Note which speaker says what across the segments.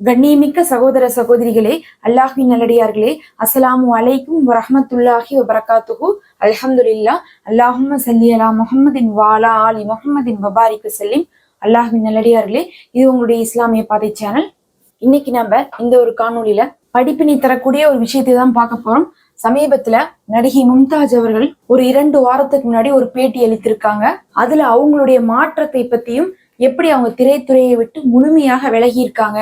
Speaker 1: கண்ணியமிக்க சகோதர சகோதரிகளே அல்லாஹின் நல்லடியார்களே அஸ்லாமு அலைக்கும் வரஹமத்துல்லாஹி வபரகாத்துஹு. அல்ஹம்துலில்லாஹ். அல்லாஹும்ம சல்லி அலா முகமதின் வாலா ஆலி முகமதின் வபாரிக் செல்லிம் அல்லாஹின் நல்லடியார்களே இது உங்களுடைய இஸ்லாமிய பாதை சேனல். இன்னைக்கு நம்ம இந்த ஒரு காணொலியில படிப்பினை தரக்கூடிய ஒரு விஷயத்தை தான் பார்க்க போறோம். சமீபத்துல நடிகை மும்தாஜ் அவர்கள் ஒரு இரண்டு வாரத்துக்கு முன்னாடி ஒரு பேட்டி அளித்திருக்காங்க. அதுல அவங்களுடைய மாற்றத்தை பத்தியும் எப்படி அவங்க திரைத்துறையை விட்டு முழுமையாக விலகி இருக்காங்க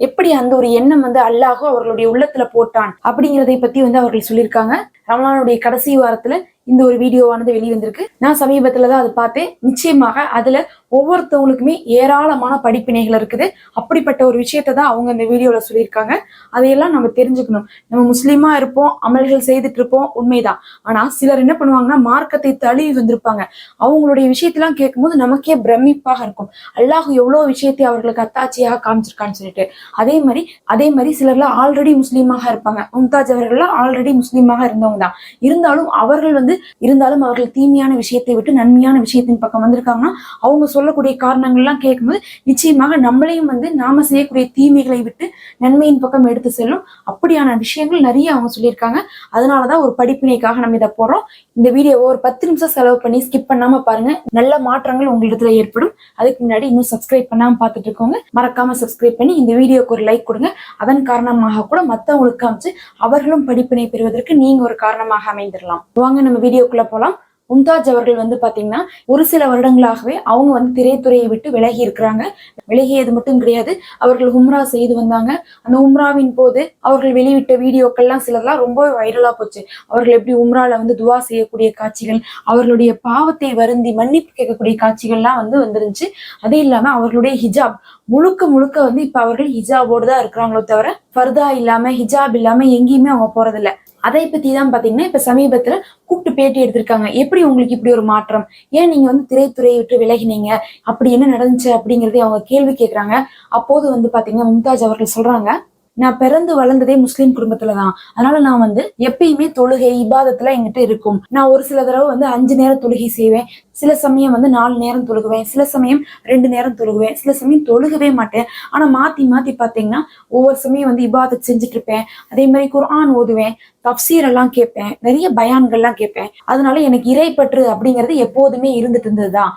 Speaker 1: எப்படி அந்த ஒரு எண்ணம் வந்து அல்லாஹோ அவர்களுடைய உள்ளத்துல போட்டான் அப்படிங்கிறதை பத்தி வந்து அவர்கள் சொல்லியிருக்காங்க. ரமலானுடைய கடைசி வாரத்துல இந்த ஒரு வீடியோவானது வெளிவந்திருக்கு. நான் சமீபத்துல தான் அதை பார்த்தேன். நிச்சயமாக அதுல ஒவ்வொருத்தவங்களுக்குமே ஏராளமான படிப்பினைகள் இருக்குது. அப்படிப்பட்ட ஒரு விஷயத்தை தான் அவங்க இந்த வீடியோல சொல்லியிருக்காங்க. அதையெல்லாம் நம்ம தெரிஞ்சுக்கணும். நம்ம முஸ்லீமா இருப்போம் அமல்கள் செய்துட்டு இருப்போம் உண்மைதான். ஆனா சிலர் என்ன பண்ணுவாங்கன்னா மார்க்கத்தை தழுவி வந்திருப்பாங்க. அவங்களுடைய விஷயத்தெல்லாம் கேட்கும்போது நமக்கே பிரமிப்பாக இருக்கும். அல்லாஹ் எவ்வளவு விஷயத்தை அவர்களுக்கு அத்தாட்சியாக காமிச்சிருக்கான்னு சொல்லிட்டு. அதே மாதிரி அதே மாதிரி சிலர்லாம் ஆல்ரெடி முஸ்லீமாக இருப்பாங்க. மும்தாஜ் அவர்கள்லாம் ஆல்ரெடி முஸ்லீமாக இருந்தவங்க தான். இருந்தாலும் அவர்கள் வந்து இருந்தாலும் அவர்கள் தீமையான விஷயத்தை விட்டு நன்மையான விஷயத்தின் பக்கம் வந்திருக்காங்கன்னா அவங்க சொல்லக்கூடிய காரணங்கள்லாம் கேட்கும்போது நிச்சயமாக நம்மளையும் வந்து நாம செய்யக்கூடிய தீமைகளை விட்டு நன்மையின் பக்கம் எடுத்து செல்லும். அப்படியான விஷயங்கள் நிறைய அவங்க சொல்லியிருக்காங்க. அதனாலதான் ஒரு படிப்பினைக்காக நம்ம இதை போடுறோம். இந்த வீடியோவை ஒரு பத்து நிமிஷம் செலவு பண்ணி ஸ்கிப் பண்ணாம பாருங்க. நல்ல மாற்றங்கள் உங்களிடத்துல ஏற்படும். அதுக்கு முன்னாடி இன்னும் சப்ஸ்கிரைப் பண்ணாம பார்த்துட்டு இருக்கோங்க. மறக்காம சப்ஸ்கிரைப் பண்ணி இந்த வீடியோக்கு ஒரு லைக் கொடுங்க. அதன் காரணமாக கூட மற்றவங்களுக்கு அமைச்சு அவர்களும் படிப்பினை பெறுவதற்கு நீங்க ஒரு காரணமாக அமைந்திடலாம் வாங்க நம்ம வீடியோக்குள்ள போலாம். மும்தாஜ் அவர்கள் வந்து பாத்தீங்கன்னா ஒரு சில வருடங்களாகவே அவங்க வந்து திரைத்துறையை விட்டு விலகி இருக்கிறாங்க. விலகியது மட்டும் கிடையாது அவர்கள் உம்ரா செய்து வந்தாங்க. அந்த உம்ராவின் போது அவர்கள் வெளியிட்ட வீடியோக்கள்லாம் சிலதெல்லாம் ரொம்ப வைரலா போச்சு. அவர்கள் எப்படி உம்ரால வந்து துவா செய்யக்கூடிய காட்சிகள் அவர்களுடைய பாவத்தை வருந்தி மன்னிப்பு கேட்கக்கூடிய காட்சிகள்லாம் வந்து வந்துருந்துச்சு. அது இல்லாம அவர்களுடைய ஹிஜாப் முழுக்க முழுக்க வந்து இப்ப அவர்கள் ஹிஜாபோடு தான் இருக்கிறாங்களோ தவிர ஃபர்தா இல்லாம ஹிஜாப் இல்லாம எங்கேயுமே அவங்க போறதில்ல. அதை பத்தி தான் பாத்தீங்கன்னா இப்ப சமீபத்துல கூப்பிட்டு பேட்டி எடுத்திருக்காங்க. எப்படி உங்களுக்கு இப்படி ஒரு மாற்றம்? ஏன் நீங்க வந்து திரைத்துறையை விட்டு விலகினீங்க? அப்படி என்ன நடந்துச்சு அப்படிங்கறதை அவங்க கேள்வி கேட்கறாங்க அப்போது வந்து பாத்தீங்கன்னா மும்தாஜ் அவர்கள் சொல்றாங்க நான் பிறந்து வளர்ந்ததே முஸ்லீம் குடும்பத்துல தான் அதனால நான் வந்து எப்பயுமே தொழுகை இபாதத்துல என்கிட்ட இருக்கும். நான் ஒரு சில தடவை வந்து அஞ்சு நேரம் தொழுகை செய்வேன். சில சமயம் வந்து நாலு நேரம் தொழுகுவேன். சில சமயம் ரெண்டு நேரம் தொழுகுவேன். சில சமயம் தொழுகவே மாட்டேன். ஆனா மாத்தி மாத்தி பாத்தீங்கன்னா ஒவ்வொரு சமயம் வந்து இபாதத் செஞ்சுட்டு இருப்பேன் அதே மாதிரி குர்ஆன் ஓதுவேன். தப்சீர் எல்லாம் கேட்பேன். நிறைய பயான்கள்லாம் கேட்பேன். அதனால எனக்கு இறைப்பற்று அப்படிங்கிறது எப்போதுமே இருந்துட்டு இருந்ததுதான்.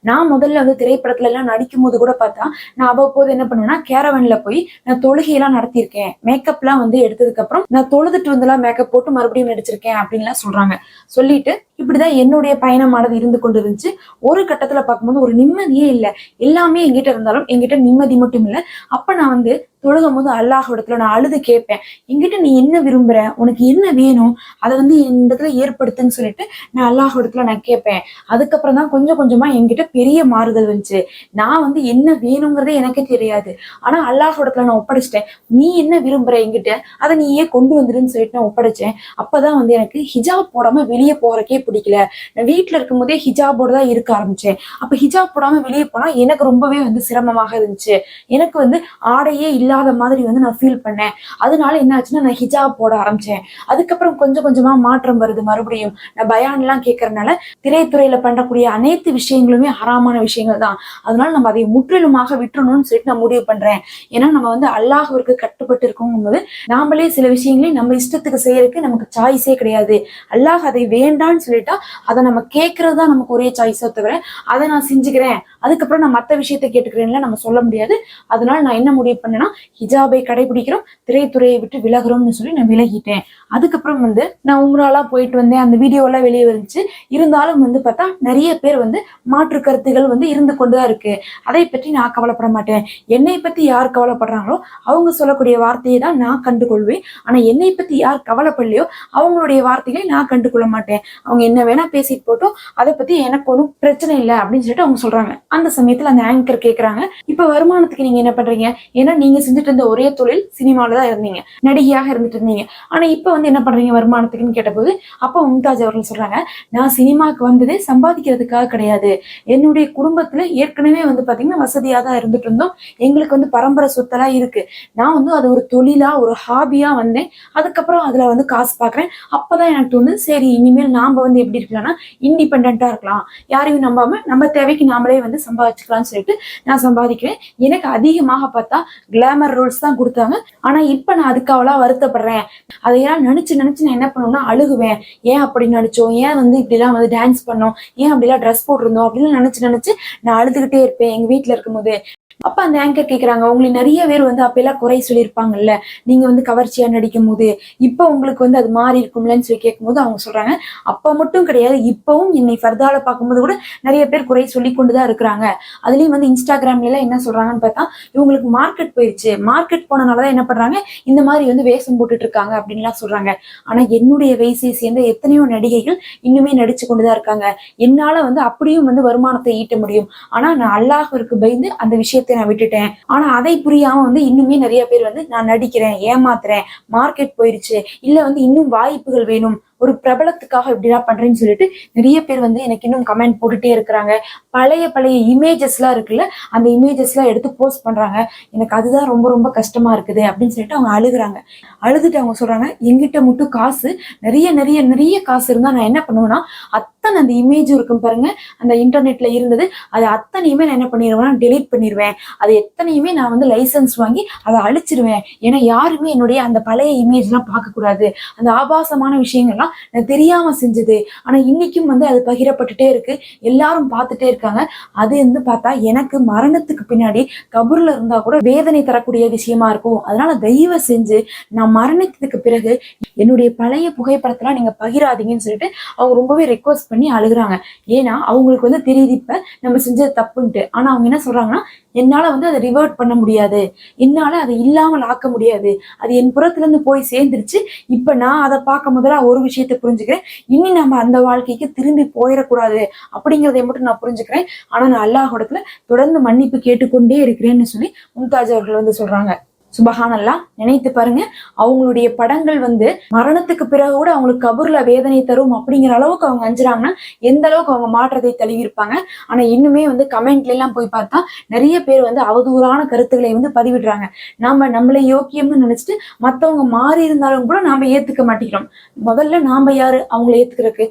Speaker 1: நான் முதல்ல வந்து திரைப்படத்துல எல்லாம் நடிக்கும் போது கூட பார்த்தா நான் அவ்வப்போது என்ன பண்ணுவேன்னா கேரவன்ல போய் நான் தொழுகையெல்லாம் நடத்தியிருக்கேன். மேக்கப்லாம் வந்து எடுத்ததுக்கு அப்புறம் நான் தொழுதுட்டு வந்துலாம் மேக்கப் போட்டு மறுபடியும் நடிச்சிருக்கேன் அப்படின்லாம் சொல்றாங்க. சொல்லிட்டு இப்படிதான் என்னுடைய பயணமானது இருந்து கொண்டு இருந்துச்சு ஒரு கட்டத்துல பார்க்கும்போது ஒரு நிம்மதியே இல்லை. எல்லாமே எங்கிட்ட இருந்தாலும் எங்கிட்ட நிம்மதி மட்டும் இல்லை. அப்ப நான் வந்து தொழுகும் போது அல்லாஹ் இடத்துல நான் அழுது கேட்பேன். என்கிட்ட நீ என்ன விரும்புற? உனக்கு என்ன வேணும்? அதை வந்து என் இடத்துல ஏற்படுத்துன்னு சொல்லிட்டு நான் அல்லாஹ் இடத்துல நான் கேட்பேன். அதுக்கப்புறம் தான் கொஞ்சம் கொஞ்சமா எங்கிட்ட பெரிய மாறுதல் வந்துச்சு. நான் வந்து என்ன வேணுங்கிறதே எனக்கே தெரியாது. ஆனா அல்லாஹ் இடத்துல நான் ஒப்படைச்சிட்டேன். நீ என்ன விரும்புற எங்கிட்ட அதை நீ ஏன் கொண்டு வந்துருன்னு சொல்லிட்டு நான் ஒப்படைச்சேன். அப்பதான் வந்து எனக்கு ஹிஜாப் போடாம வெளியே போறக்கே பிடிக்கல. நான் வீட்டுல இருக்கும்போதே ஹிஜாபோட தான் இருக்க ஆரம்பிச்சேன். அப்ப ஹிஜாப் போடாம வெளியே போனா எனக்கு ரொம்பவே வந்து சிரமமாக இருந்துச்சு. எனக்கு வந்து ஆடையே இல்லாத மாதிரி வந்து நான் ஃபீல் பண்ணேன். அதனால என்ன ஆச்சுன்னா நான் ஹிஜாப் போட ஆரம்பிச்சேன். அதுக்கப்புறம் கொஞ்சம் கொஞ்சமா மாற்றம் வருது மறுபடியும். நான் பயான்லாம் கேட்கறதுனால திரைத்துறையில பண்ணக்கூடிய அனைத்து விஷயங்களுமே ஹராமான விஷயங்கள் தான். அதனால நம்ம அதை முற்றிலுமாக விட்டுறணும்னு சொல்லிட்டு நான் முடிவு பண்றேன். ஏன்னா நம்ம வந்து அல்லாஹ்விற்கு கட்டுப்பட்டு இருக்கும்போது நாமளே சில விஷயங்களையும் நம்ம இஷ்டத்துக்கு செய்யறதுக்கு நமக்கு சாய்ஸே கிடையாது. அல்லாஹ் அதை வேண்டான்னு சொல்லி சொல்லிட்டா அதை நம்ம கேட்கறது தான் நமக்கு ஒரே சாய்ஸோ தவிர அதை நான் செஞ்சுக்கிறேன் அதுக்கப்புறம் நான் மற்ற விஷயத்தை கேட்டுக்கிறேன்ல நம்ம சொல்ல முடியாது. அதனால நான் என்ன முடிவு பண்ணேன்னா ஹிஜாபை கடைபிடிக்கிறோம் திரைத்துறையை விட்டு விலகுறோம்னு சொல்லி நான் விலகிட்டேன். அதுக்கப்புறம் வந்து நான் உம்ராலாம் போயிட்டு வந்தேன். அந்த வீடியோலாம் வெளியே வந்துச்சு. இருந்தாலும் வந்து பார்த்தா நிறைய பேர் வந்து மாற்று கருத்துகள் வந்து இருந்து கொண்டுதான் இருக்கு. அதை பற்றி நான் கவலைப்பட மாட்டேன். என்னை பத்தி யார் கவலைப்படுறாங்களோ அவங்க சொல்லக்கூடிய வார்த்தையை தான் நான் கண்டுகொள்வேன். ஆனா என்னை பத்தி யார் கவலைப்படலையோ அவங்களுடைய வார்த்தைகளை நான் கண்டுகொள்ள மாட்டேன். அவங்க என்ன வேணா பேசிட்டு போட்டோம் அதை பத்தி எனக்கு ஒன்றும் பிரச்சனை இல்லை அப்படின்னு சொல்லிட்டு அவங்க சொல்றாங்க. அந்த சமயத்துல அந்த ஆங்கர் கேக்குறாங்க. இப்ப வருமானத்துக்கு நீங்க என்ன பண்றீங்க? ஏன்னா நீங்க செஞ்சுட்டு இருந்த ஒரே தொழில் சினிமாவில தான் இருந்தீங்க. நடிகையாக இருந்துட்டு இருந்தீங்க. ஆனா இப்ப வந்து என்ன பண்றீங்க வருமானத்துக்குன்னு கேட்டபோது அப்ப மும்தாஜ் அவர்கள் சொல்றாங்க நான் சினிமாக்கு வந்ததே சம்பாதிக்கிறதுக்காக கிடையாது. என்னுடைய குடும்பத்துல ஏற்கனவே வந்து பாத்தீங்கன்னா வசதியா தான் இருந்துட்டு இருந்தோம். எங்களுக்கு வந்து பரம்பரை சொத்தெல்லாம் இருக்கு. நான் வந்து அது ஒரு தொழிலா ஒரு ஹாபியா வந்தேன். அதுக்கப்புறம் அதுல வந்து காசு பாக்குறேன். அப்பதான் எனக்கு தோணுது சரி இனிமேல் நாம வந்து எப்படி இருக்கலாம்னா இண்டிபெண்டா இருக்கலாம். யாரையும் நம்பாம நம்ம தேவைக்கு நாமளே வந்து சம்பாதிச்சுக்கலாம்னு சொல்லிட்டு நான் சம்பாதிக்கிறேன். எனக்கு அதிகமாக பார்த்தா கிளாமர் ரோல்ஸ் தான் கொடுத்தாங்க. ஆனா இப்ப நான் அதுக்கு வருத்தப்படுறேன். அதையெல்லாம் நினைச்சு நினைச்சு நான் என்ன பண்ணுவேன்னா அழுகுவேன். ஏன் அப்படி நினைச்சோம்? ஏன் வந்து இப்படிலாம் வந்து டான்ஸ் பண்ணோம்? ஏன் அப்படிலாம் ட்ரெஸ் போட்டிருந்தோம்? அப்படின்னு நினைச்சு நினைச்சு நான் அழுதுகிட்டே இருப்பேன். எங்க வீட்ல இருக்கும்போது அப்ப அந்த ஆங்கர் கேக்குறாங்க. உங்களுக்கு நிறைய பேர் வந்து அப்பெல்லாம் குறை சொல்லியிருப்பாங்கல்ல. நீங்க வந்து கவர்ச்சியா நடிக்கும் போது இப்ப உங்களுக்கு வந்து அது மாறி இருக்கும்லன்னு சொல்லி கேட்கும்போது அவங்க சொல்றாங்க அப்ப மட்டும் கிடையாது இப்பவும் என்னை ஃபர்தால பார்க்கும்போது கூட நிறைய பேர் குறை சொல்லி கொண்டுதான் இருக்கிறாங்க. அதுலயும் வந்து இன்ஸ்டாகிராம்ல எல்லாம் என்ன சொல்றாங்கன்னு பார்த்தா இவங்களுக்கு மார்க்கெட் போயிருச்சு. மார்க்கெட் போனனாலதான் என்ன பண்றாங்க இந்த மாதிரி வந்து வேஷம் போட்டுட்டு இருக்காங்க அப்படின்லாம் சொல்றாங்க. ஆனா என்னுடைய வயசை சேர்ந்த எத்தனையோ நடிகைகள் இன்னுமே நடிச்சு கொண்டுதான் இருக்காங்க. என்னால வந்து அப்படியும் வந்து வருமானத்தை ஈட்ட முடியும். ஆனா நான் அல்லாஹருக்கு பயந்து அந்த விஷயம் விஷயத்தை நான் விட்டுட்டேன். ஆனா அதை புரியாம வந்து இன்னுமே நிறைய பேர் வந்து நான் நடிக்கிறேன் ஏமாத்துறேன் மார்க்கெட் போயிருச்சு இல்ல வந்து இன்னும் வாய்ப்புகள் வேணும் ஒரு பிரபலத்துக்காக இப்படிலாம் பண்றேன்னு சொல்லிட்டு நிறைய பேர் வந்து எனக்கு இன்னும் கமெண்ட் போட்டுட்டே இருக்கிறாங்க. பழைய பழைய இமேஜஸ்லாம் இருக்குல்ல அந்த இமேஜஸ்லாம் எடுத்து போஸ்ட் பண்றாங்க. எனக்கு அதுதான் ரொம்ப ரொம்ப கஷ்டமா இருக்குது அப்படின்னு சொல்லிட்டு அவங்க அழுகுறாங்க. அழுதுட்டு அவங்க சொல்றாங்க எங்கிட்ட மட்டும் காசு நிறைய நிறைய நிறைய காசு இருந்தா நான் என்ன பண்ணுவேன்னா அத்தனை அந்த இமேஜ் இருக்கும் பாருங்க அந்த இன்டர்நெட்ல இருந்தது அது அத்தனையுமே நான் என்ன பண்ணிடுவேன்னா டெலீட் பண்ணிடுவேன் அது எத்தனையுமே நான் வந்து லைசன்ஸ் வாங்கி அதை அழிச்சிருவேன். ஏன்னா யாருமே என்னுடைய அந்த பழைய இமேஜ்லாம் பார்க்கக்கூடாது. அந்த ஆபாசமான விஷயங்கள்லாம் நான் தெரியாம செஞ்சது. ஆனா இன்னைக்கும் வந்து அது பகிரப்பட்டுட்டே இருக்கு. எல்லாரும் பார்த்துட்டே இருக்காங்க. அது வந்து பார்த்தா எனக்கு மரணத்துக்கு பின்னாடி கபூர்ல இருந்தா கூட வேதனை தரக்கூடிய விஷயமா இருக்கும். அதனால தயவு செஞ்சு நான் மரணத்துக்கு பிறகு என்னுடைய பழைய புகைப்படத்தெல்லாம் நீங்க பகிராதீங்கன்னு சொல்லிட்டு அவங்க ரொம்பவே ரெக்வஸ்ட் பண்ணி அழுகுறாங்க. ஏன்னா அவங்களுக்கு வந்து தெரியுது இப்போ நம்ம செஞ்சது தப்புன்ட்டு. ஆனா அவங்க என்ன சொல்றாங்கன்னா என்னால வந்து அதை ரிவர்ட் பண்ண முடியாது. என்னால அதை இல்லாமல் ஆக்க முடியாது. அது என் புறத்துல இருந்து போய் சேர்ந்துருச்சு. இப்ப நான் அதை பார்க்கும் முதல்ல ஒரு விஷயத்தை புரிஞ்சுக்கிறேன். இனி நம்ம அந்த வாழ்க்கைக்கு திரும்பி போயிடக்கூடாது. அப்படிங்கிறதை மட்டும் நான் புரிஞ்சுக்கிறேன். ஆனா நான் அல்லாஹோடத்துல தொடர்ந்து மன்னிப்பு கேட்டுக்கொண்டே இருக்கிறேன்னு சொல்லி மும்தாஜ் அவர்கள் வந்து சொல்றாங்க. சுபஹானல்லா நினைத்து பாருங்க. அவங்களுடைய படங்கள் வந்து மரணத்துக்கு பிறகு கூட அவங்களுக்கு கபூர்ல வேதனை தரும் அப்படிங்கிற அளவுக்கு அவங்க அஞ்சுறாங்கன்னா எந்த அளவுக்கு அவங்க மாற்றத்தை தழுவிருப்பாங்க ஆனா இன்னுமே வந்து கமெண்ட்ல எல்லாம் போய் பார்த்தா நிறைய பேர் வந்து அவதூறான கருத்துக்களை வந்து பதிவிடுறாங்க. நாம நம்மளை யோக்கியம்னு நினைச்சிட்டு மத்தவங்க மாறி இருந்தாலும் கூட நாம ஏத்துக்க மாட்டேங்கிறோம். முதல்ல நாம யாரு? அவங்களை ஏத்துக்கிறதுக்கு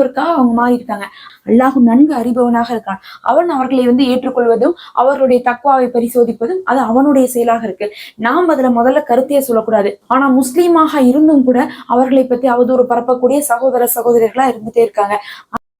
Speaker 1: இருக்கா அவங்க மாறி இருக்காங்க. அல்லாஹ் நன்கு அறிபவனாக இருக்கான். அவன் அவர்களை வந்து ஏற்றுக்கொள்வதும் அவர்களுடைய தக்குவாவை பரிசோதிப்பதும் அது அவனுடைய செயலாக இருக்கு. நாம் அதுல முதல்ல கருத்தையே சொல்லக்கூடாது. ஆனா முஸ்லீமாக இருந்தும் கூட அவர்களை பத்தி அவதூறு பரப்பக்கூடிய சகோதர சகோதரிகளா இருந்துட்டே இருக்காங்க.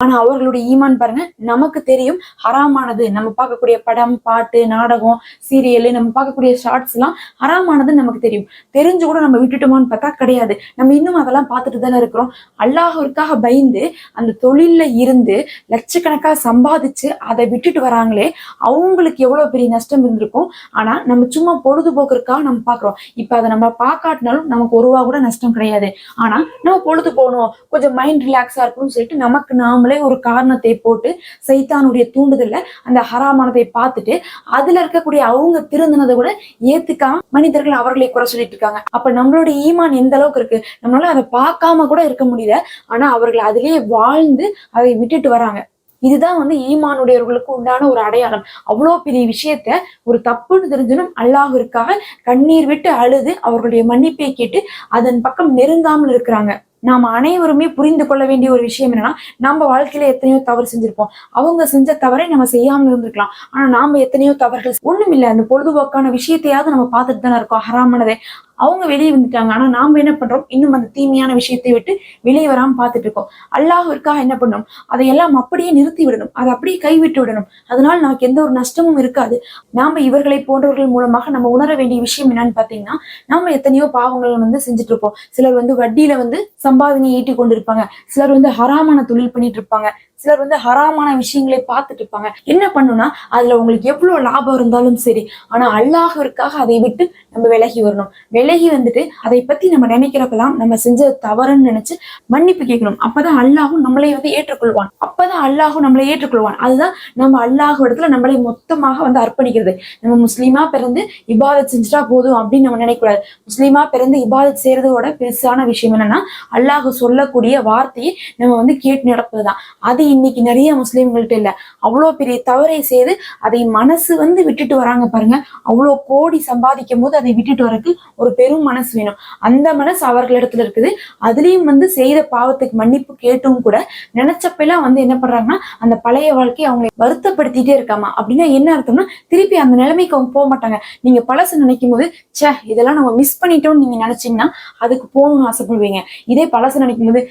Speaker 1: ஆனா அவர்களுடைய ஈமான் பாருங்க நமக்கு தெரியும் ஹராமானது. நம்ம பார்க்கக்கூடிய படம் பாட்டு நாடகம் சீரியல் நம்ம பார்க்கக்கூடிய ஷார்ட்ஸ் எல்லாம் ஹராமானது நமக்கு தெரியும். தெரிஞ்சு கூட நம்ம விட்டுட்டோமான்னு பார்த்தா கிடையாது. நம்ம இன்னும் அதெல்லாம் பார்த்துட்டு தானே இருக்கிறோம். அல்லாஹிற்காக பயந்து அந்த தொழில்ல இருந்து லட்சக்கணக்காக சம்பாதிச்சு அதை விட்டுட்டு வராங்களே அவங்களுக்கு எவ்வளவு பெரிய நஷ்டம் இருந்திருக்கும்? ஆனா நம்ம சும்மா பொழுதுபோக்குறதுக்காக நம்ம பாக்குறோம் இப்ப அதை நம்ம பார்க்காட்டினாலும் நமக்கு ஒரு ரூபா கூட நஷ்டம் கிடையாது. ஆனா நம்ம பொழுது போகணும். கொஞ்சம் மைண்ட் ரிலாக்ஸா இருக்கணும்னு சொல்லிட்டு நமக்கு நம்மளே ஒரு காரணத்தை போட்டு சைத்தானுடைய தூண்டுதல்ல அந்த ஹராமானதை பார்த்துட்டு அதுல இருக்கக்கூடிய அவங்க திருந்தினதை கூட ஏத்துக்காம மனிதர்கள் அவர்களை குறை சொல்லிட்டு இருக்காங்க. அப்ப நம்மளுடைய ஈமான் எந்த அளவுக்கு இருக்கு? நம்மளால அதை பார்க்காம கூட இருக்க முடியல. ஆனா அவர்கள் அதிலேயே வாழ்ந்து அதை விட்டுட்டு வராங்க. இதுதான் வந்து ஈமானுடையவர்களுக்கு உண்டான ஒரு அடையாளம். அவ்வளோ பெரிய விஷயத்த ஒரு தப்புன்னு தெரிஞ்சனும் அல்லாஹிற்காக கண்ணீர் விட்டு அழுது அவர்களுடைய மன்னிப்பை கேட்டு அதன் பக்கம் நெருங்காமல் இருக்கிறாங்க. நாம் அனைவருமே புரிந்து கொள்ள வேண்டிய ஒரு விஷயம் என்னன்னா நம்ம வாழ்க்கையில எத்தனையோ தவறு செஞ்சிருப்போம். அவங்க செஞ்ச தவறை நம்ம செய்யாமல் இருந்திருக்கலாம். ஆனா நாம எத்தனையோ தவறுகள் ஒண்ணுமில்லை அந்த பொழுதுபோக்கான விஷயத்தையாவது நம்ம பார்த்துட்டு தானே இருக்கோம். ஹராமானதை அவங்க வெளியே வந்துட்டாங்க. ஆனா நாம என்ன பண்றோம்? இன்னும் அந்த தீமையான விஷயத்தை விட்டு வெளியே வராம பார்த்துட்டு இருக்கோம். அல்லாஹிற்காக என்ன பண்ணணும்? அதையெல்லாம் அப்படியே நிறுத்தி விடணும். அதை அப்படியே கைவிட்டு விடணும். அதனால நமக்கு எந்த ஒரு நஷ்டமும் இருக்காது. நாம இவர்களை போன்றவர்கள் மூலமாக நம்ம உணர வேண்டிய விஷயம் என்னன்னு பாத்தீங்கன்னா நாம எத்தனையோ பாவங்கள் வந்து செஞ்சுட்டு இருப்போம். சிலர் வந்து வட்டியில வந்து சம்பாதனையை ஈட்டி கொண்டிருப்பாங்க. சிலர் வந்து ஹராமான தொழில் பண்ணிட்டு இருப்பாங்க. சிலர் வந்து ஹராமான விஷயங்களை பார்த்துட்டு இருப்பாங்க. என்ன பண்ணுனா அதுல உங்களுக்கு எவ்வளவு லாபம் இருந்தாலும் சரி ஆனா அல்லாஹிற்காக அதை விட்டு நம்ம விலகி வரணும். விலகி வந்துட்டு அதை பத்தி நம்ம நினைக்கிறப்பெல்லாம் நம்ம செஞ்ச தவறுன்னு நினைச்சு மன்னிப்பு கேட்கணும். அப்பதான் அல்லாஹும் நம்மளை வந்து ஏற்றுக்கொள்வான். அப்பதான் அல்லாஹும் நம்மளை ஏற்றுக்கொள்வான். அதுதான் நம்ம அல்லாஹ் இடத்துல நம்மளை மொத்தமாக வந்து அர்ப்பணிக்கிறது. நம்ம முஸ்லீமா பிறந்து இபாதத் செஞ்சுட்டா போதும் அப்படின்னு நம்ம நினைக்கக்கூடாது. முஸ்லீமா பிறந்து இபாதத் செய்யறதோட பெருசான விஷயம் என்னன்னா அல்லாஹ் சொல்லக்கூடிய வார்த்தையை நம்ம வந்து கேட்டு நடப்பதுதான். அது இன்னைக்கு நிறைய முஸ்லீம்கள்ட்ட இல்ல. அவ்வளோ பெரிய தவறை செய்து அதை மனசு வந்து விட்டுட்டு வராங்க பாருங்க. அவ்வளோ கோடி சம்பாதிக்கும் போது அதை விட்டுட்டு வரக்கு ஒரு பெரும் மனசு வேணும். அந்த மனசு அவர்களிடத்துல இருக்குது. அதுலயும் வந்து செய்த பாவத்துக்கு மன்னிப்பு கேட்டும் கூட நினைச்சப்பெல்லாம் வந்து என்ன பண்றாங்கன்னா அந்த பழைய வாழ்க்கையை அவங்களை வருத்தப்படுத்திட்டே இருக்காமா? அப்படின்னா என்ன அர்த்தம்னா திருப்பி அந்த நிலைமைக்கு அவங்க போக மாட்டாங்க. நீங்க பழசு நினைக்கும் போது ச்சே இதெல்லாம் நம்ம மிஸ் பண்ணிட்டோம்னு நீங்க நினைச்சீங்கன்னா அதுக்கு போகணும்னு ஆசைப்படுவீங்க. இதே பழசு நினைக்கும் போது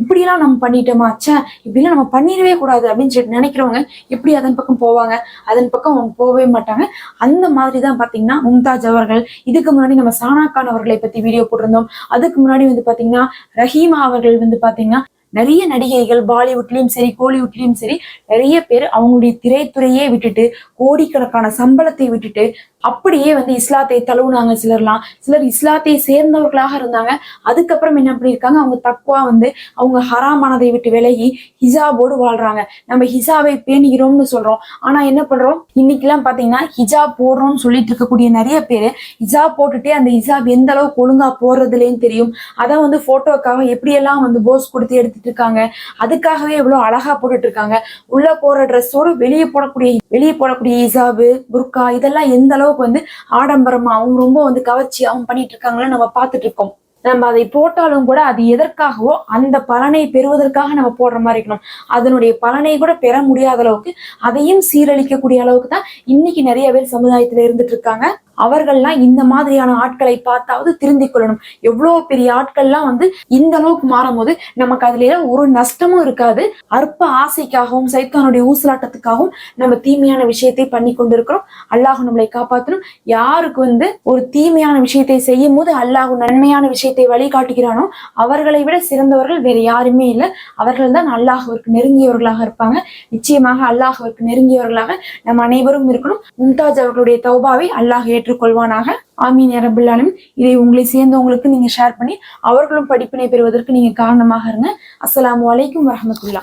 Speaker 1: இப்படியெல்லாம் நம்ம பண்ணிட்டோமா? ச்சே இப்படிலாம் நம்ம பண்ணிடவே கூடாது அப்படின்னு சொல்லிட்டு நினைக்கிறவங்க எப்படி அதன் பக்கம் போவாங்க? அதன் பக்கம் அவங்க போகவே மாட்டாங்க. அந்த மாதிரி தான் பாத்தீங்கன்னா மும்தாஜ் அவர்கள். இதுக்கு முன்னாடி நம்ம சானா கான் அவர்களை பத்தி வீடியோ போட்டிருந்தோம். அதுக்கு முன்னாடி வந்து பாத்தீங்கன்னா ரஹீமா அவர்கள் வந்து பாத்தீங்கன்னா நிறைய நடிகைகள் பாலிவுட்லயும் சரி கோலிவுட்லயும் சரி நிறைய பேர் அவங்களுடைய திரைத்துறையே விட்டுட்டு கோடிக்கணக்கான சம்பளத்தை விட்டுட்டு அப்படியே வந்து இஸ்லாத்தை தழுவுனாங்க சிலர்லாம். சிலர் இஸ்லாத்தை சேர்ந்தவர்களாக இருந்தாங்க. அதுக்கப்புறம் என்ன பண்ணியிருக்காங்க? அவங்க தக்குவா வந்து அவங்க ஹராமானதை விட்டு விலகி ஹிஜாபோடு வாழ்றாங்க. நம்ம ஹிஜாபை பேணுகிறோம்னு சொல்றோம். ஆனா என்ன பண்றோம்? இன்னைக்கெல்லாம் பாத்தீங்கன்னா ஹிஜாப் போடுறோம்னு சொல்லிட்டு இருக்கக்கூடிய நிறைய பேர் ஹிஜாப் போட்டுட்டே அந்த ஹிஜாப் எந்த அளவுக்கு ஒழுங்கா போடுறதுலேன்னு தெரியும். அதான் வந்து போட்டோக்காக எப்படியெல்லாம் வந்து போஸ் கொடுத்து எடுத்து எடுத்துட்டு இருக்காங்க அதுக்காகவே எவ்வளவு அழகா போட்டுட்டு இருக்காங்க உள்ள போற ட்ரெஸ்ஸோட வெளியே போடக்கூடிய வெளியே போடக்கூடிய இசாபு புர்கா இதெல்லாம் எந்த அளவுக்கு வந்து ஆடம்பரமா அவங்க ரொம்ப வந்து கவர்ச்சி அவங்க பண்ணிட்டு இருக்காங்களா நம்ம பார்த்துட்டு இருக்கோம் நம்ம அதை போட்டாலும் கூட அது எதற்காகவோ அந்த பலனை பெறுவதற்காக நம்ம போடுற மாதிரி இருக்கணும். அதனுடைய பலனை கூட பெற முடியாத அளவுக்கு அதையும் சீரழிக்கக்கூடிய அளவுக்கு தான் இன்னைக்கு நிறைய பேர் சமுதாயத்துல இருந்துட்டு இருக்காங்க அவர்கள்லாம் இந்த மாதிரியான ஆட்களை பார்த்தாவது திருந்திக் கொள்ளணும். எவ்வளோ பெரிய ஆட்கள்லாம் வந்து இந்த அளவுக்கு மாறும்போது நமக்கு அதுல ஒரு நஷ்டமும் இருக்காது. அற்ப ஆசைக்காகவும் சைத்தானுடைய ஊசலாட்டத்துக்காகவும் நம்ம தீமையான விஷயத்தை பண்ணி கொண்டிருக்கிறோம். அல்லாஹ் நம்மளை காப்பாற்றணும் யாருக்கு வந்து ஒரு தீமையான விஷயத்தை செய்யும் போது அல்லாஹ் நன்மையான விஷயத்தை வழிகாட்டுகிறானோ அவர்களை விட சிறந்தவர்கள் வேற யாருமே இல்லை. அவர்கள் தான் அல்லாஹுவிற்கு நெருங்கியவர்களாக இருப்பாங்க. நிச்சயமாக அல்லாஹுவிற்கு நெருங்கியவர்களாக நம்ம அனைவரும் இருக்கணும். மும்தாஜ் அவர்களுடைய தௌபாவை அல்லாஹ் பெற்றுக்கொள்வானாக ஆமீன் ரபுல்லாலும் இதை உங்களை சேர்ந்தவங்களுக்கு நீங்க ஷேர் பண்ணி அவர்களும் படிப்பினை பெறுவதற்கு நீங்க காரணமாக இருங்க. அஸ்லாம் வலைக்கும் வரமத்துல்லா